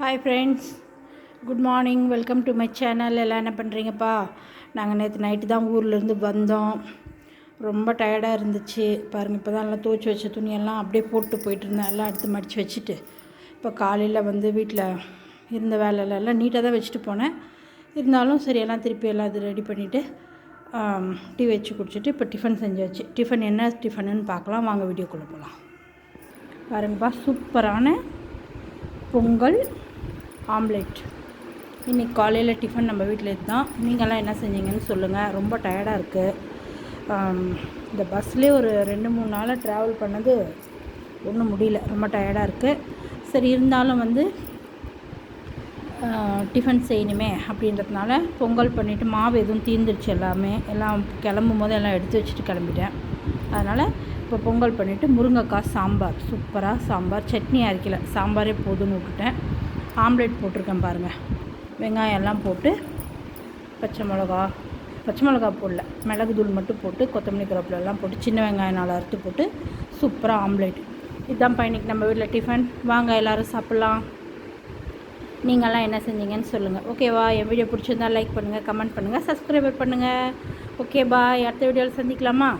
Hi friends good morning welcome to my channel எல்லாம் என்ன பண்ணுறீங்கப்பா நாங்கள் நேற்று நைட்டு தான் ஊர்லேருந்து வந்தோம். ரொம்ப டயர்டாக இருந்துச்சு. பாருங்கள் இப்போ தான் எல்லாம் துவச்சி வச்ச துணியெல்லாம் அப்படியே போட்டு போயிட்டு இருந்தேன். எல்லாம் எடுத்து மடித்து வச்சுட்டு. இப்போ காலையில் வந்து வீட்டில் இருந்த வேலையிலலாம் நீட்டாக தான் வச்சுட்டு போனேன். இருந்தாலும் சரி எல்லாம் திருப்பி எல்லாம் இது ரெடி பண்ணிவிட்டு டீ வச்சு குடிச்சிட்டு இப்போ டிஃபன் செஞ்சாச்சு. டிஃபன் என்ன டிஃபனுன்னு பார்க்கலாம். வாங்க வீடியோக்குள்ளே போகலாம் பாருங்கப்பா சூப்பரான பொங்கல். ஆம்லெட். இன்றைக்கி காலையில் டிஃபன் நம்ம வீட்டில் இதுதான். நீங்கள்லாம் என்ன செஞ்சீங்கன்னு சொல்லுங்கள் ரொம்ப டயர்டாக இருக்குது இந்த பஸ்லேயே ஒரு ரெண்டு மூணு நாளாக ட்ராவல் பண்ணது ஒன்றும் முடியல. ரொம்ப டயர்டாக இருக்குது சரி இருந்தாலும் வந்து டிஃபன் செய்யணுமே அப்படின்றதுனால பொங்கல் பண்ணிவிட்டு மாவு எதுவும் தீர்ந்துருச்சு எல்லாமே. எல்லாம் கிளம்பும் போது எல்லாம் எடுத்து வச்சுட்டு கிளம்பிட்டேன். அதனால் இப்போ பொங்கல் பண்ணிவிட்டு முருங்கைக்காய் சாம்பார். சூப்பராக சாம்பார். சட்னி அரைக்கல. சாம்பாரே போதும்னு விட்டுட்டேன். ஆம்லேட் போட்டிருக்கேன் பாருங்கள் வெங்காயம் எல்லாம் போட்டு பச்சை மிளகா பச்சை மிளகா போடல. மிளகு தூள் மட்டும் போட்டு கொத்தமல்லி கருவேப்பிலை எல்லாம் போட்டு சின்ன வெங்காயம் நாலு அறுத்து போட்டு சூப்பராக ஆம்லேட். இதுதான் பையனுக்கு நம்ம வீட்டில் டிஃபன் வாங்க எல்லோரும் சாப்பிட்லாம். நீங்கள்லாம் என்ன செஞ்சீங்கன்னு சொல்லுங்கள் ஓகேவா என் வீடியோ பிடிச்சிருந்தா லைக் பண்ணுங்கள் கமெண்ட் பண்ணுங்கள் சப்ஸ்கிரைபர் பண்ணுங்கள் ஓகே பாய் அடுத்த வீடியோவில் சந்திக்கலாமா?